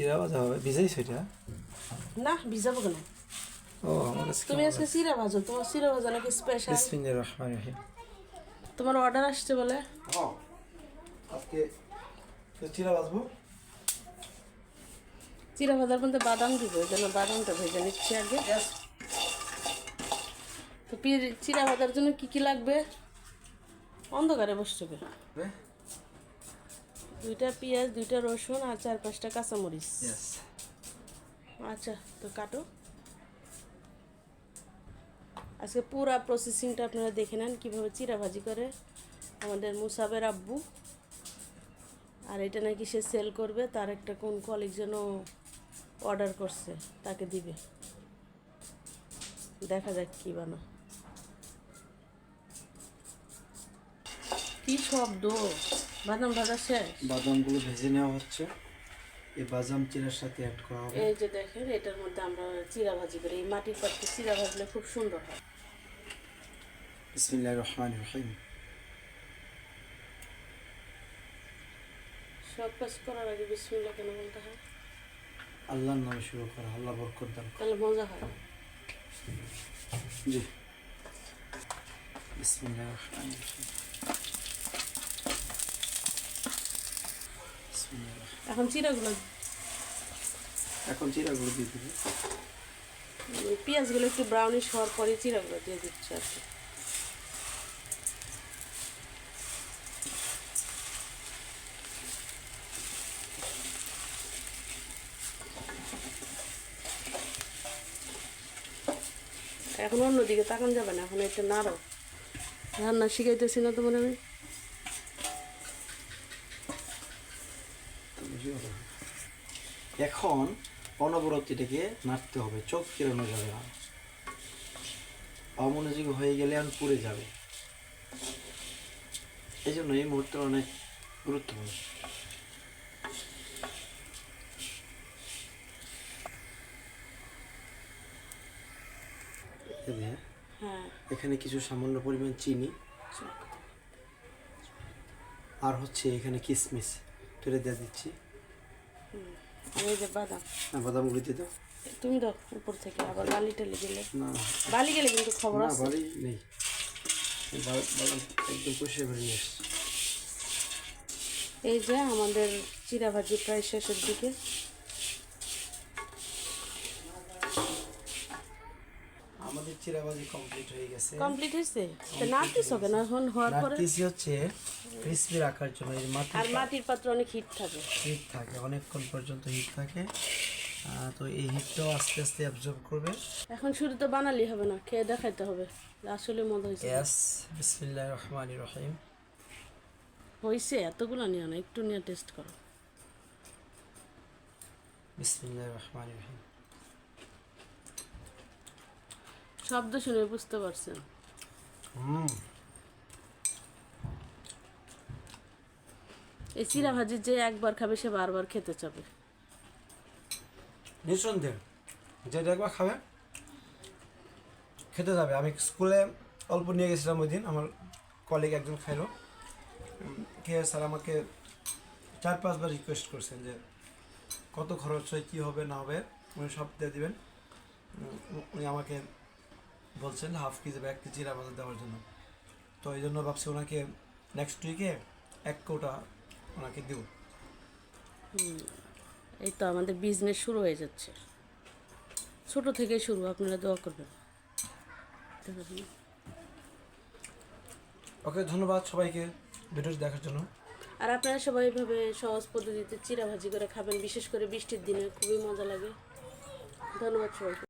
চিরা ভাজা হবে ভিজাইছ এটা না ভিজাবো কেন? ও আমার কাছে তুমি আজকে চিরা ভাজো তোমার চিরা ভাজা নাকি স্পেশাল বিসমিল্লাহির রহমানির রহিম। তোমার অর্ডার আসছে বলে? আজকে চিরা ভাজবো? চিরা ভাজার মধ্যে বাদাম দিব? এই জন্য বাদামটা ভেজে নিচ্ছি আগে। তো পি- চিরা ভাজার জন্য কি কি লাগবে? অন্ধকারে বসতে হবে দুইটা পেঁয়াজ দুইটা রসুন আর চার পাঁচটা কাঁচামরিচ। আচ্ছা তো কাটো। আজকে পুরা প্রসেসিংটা আপনারা দেখে নেন কীভাবে চিরা ভাজি করে আমাদের মুসাবের আব্বু। আর এটা নাকি সে সেল করবে তার একটা কোন কলিগ যেন অর্ডার করছে তাকে দিবে। দেখা যাক কী বানা। কি শব্দ? বাদাম ভাজা শেষ? বাদামগুলো ভেজে নেওয়া হচ্ছে। এই বাদাম চিরার সাথে অ্যাড করা হবে। এই যে দেখেন এটার মধ্যে আমরা চিরা ভাজি করি। এই মাটির পাত্রে চিরা ভাজলে খুব সুন্দর হয়। বিসমিল্লাহির রহমানির রহিম। সব কাজ করার আগে বিসমিল্লা কেন বলতে হয়? আল্লাহর নামে শুরু করা আল্লাহ বরকত দান তাহলে মজা হয়। জি। বিসমিল্লাহির রহমানির রহিম বিসমিল্লাহির রহমানির এখন চিরাগুলো এখন চিরাগুলো দিয়ে দিবি। পেঁয়াজগুলো একটু ব্রাউনিশ হওয়ার পরে চিরাগুলো দিয়ে দিচ্ছে আর কি। এখন অন্যদিকে তাকান যাবে না এখন একটা নাড়ো। রান্না শিখাইতেছি না তোমার আমি? এখন অনবরত এটাকে নাড়তে হবে চোখ ফেরানো যাবে না। অমনোযোগী হয়ে গেলে আর পুড়ে যাবে। এই জন্য এই মুহূর্তে অনেক গুরুত্বপূর্ণ। হ্যাঁ। এখানে কিছু সামান্য পরিমাণ চিনি আর হচ্ছে এখানে কিশমিশ তুলে দিয়ে দিচ্ছি। এই যে বাদাম। না বাদামগুলি দিয়ে তুমি দাও উপর থেকে আবার বালি টালি না। বালি গেলে কিন্তু খবর আছে। বাড়ি নেই। বাদাম একদম পরিষ্কার করে নিয়ে এই যে আমাদের চিরা ভাজি প্রায় শেষের দিকে। আমাদের চিরাবাজি কমপ্লিট হয়ে গেছে। কমপ্লিট হয়েছে? তো নাড়তিস হবে না এখন হওয়ার পরে? নাটকিসি হচ্ছে ক্রিসপি রাখার জন্য এই মাটি আর মাটির পাত্র অনেক হিট থাকে। হিট থাকে অনেকক্ষণ পর্যন্ত হিট থাকে। তো এই হিটটাও আস্তে আস্তে অ্যাবজর্ব করবে। এখন শুধু তো বানালি হবে না খেয়ে দেখাইতে হবে। আসলে মজা হয়েছে গ্যাস বিসমিল্লাহ রহমান রহিম। হয়েছে এতগুলো নিও না একটু নিয়ে টেস্ট করো। বিসমিল্লাহ রহমান রহিম। শব্দ শুনে বুঝতে পারছেন। হুম। এই চিরা ভাজি যে একবার খাবে, সে বারবার খেতে চাবে। নিঃসন্দেহ, যেটা একবার খাবে, খেতে যাবে। আমি স্কুলে অল্প নিয়ে গেছিলাম ওই দিন, আমার কলিগ একজন খাইলো। খেয়ে স্যার আমাকে চার পাঁচবার রিকোয়েস্ট করছেন যে কত খরচ হয়, কী হবে, না হবে, উনি সব দিয়ে দেবেন। উনি আমাকে বলছেন হাফ কেজি বা এক কেজি রাবাজা দেওয়ার জন্য। তো এই জন্য ভাবছি ওনাকে নেক্সট উইকে এক কোটা ওনাকে এই তো আমাদের বিজনেস শুরু হয়ে যাচ্ছে। ছোট থেকে শুরু আপনারা দোয়া করবেন। ওকে ধন্যবাদ সবাইকে ভিডিওটি দেখার জন্য। আর আপনারা সবাই এভাবে সহজ পদ্ধতিতে চিরা ভাজি করে খাবেন বিশেষ করে বৃষ্টির দিনে খুবই মজা লাগে। ধন্যবাদ সবাইকে।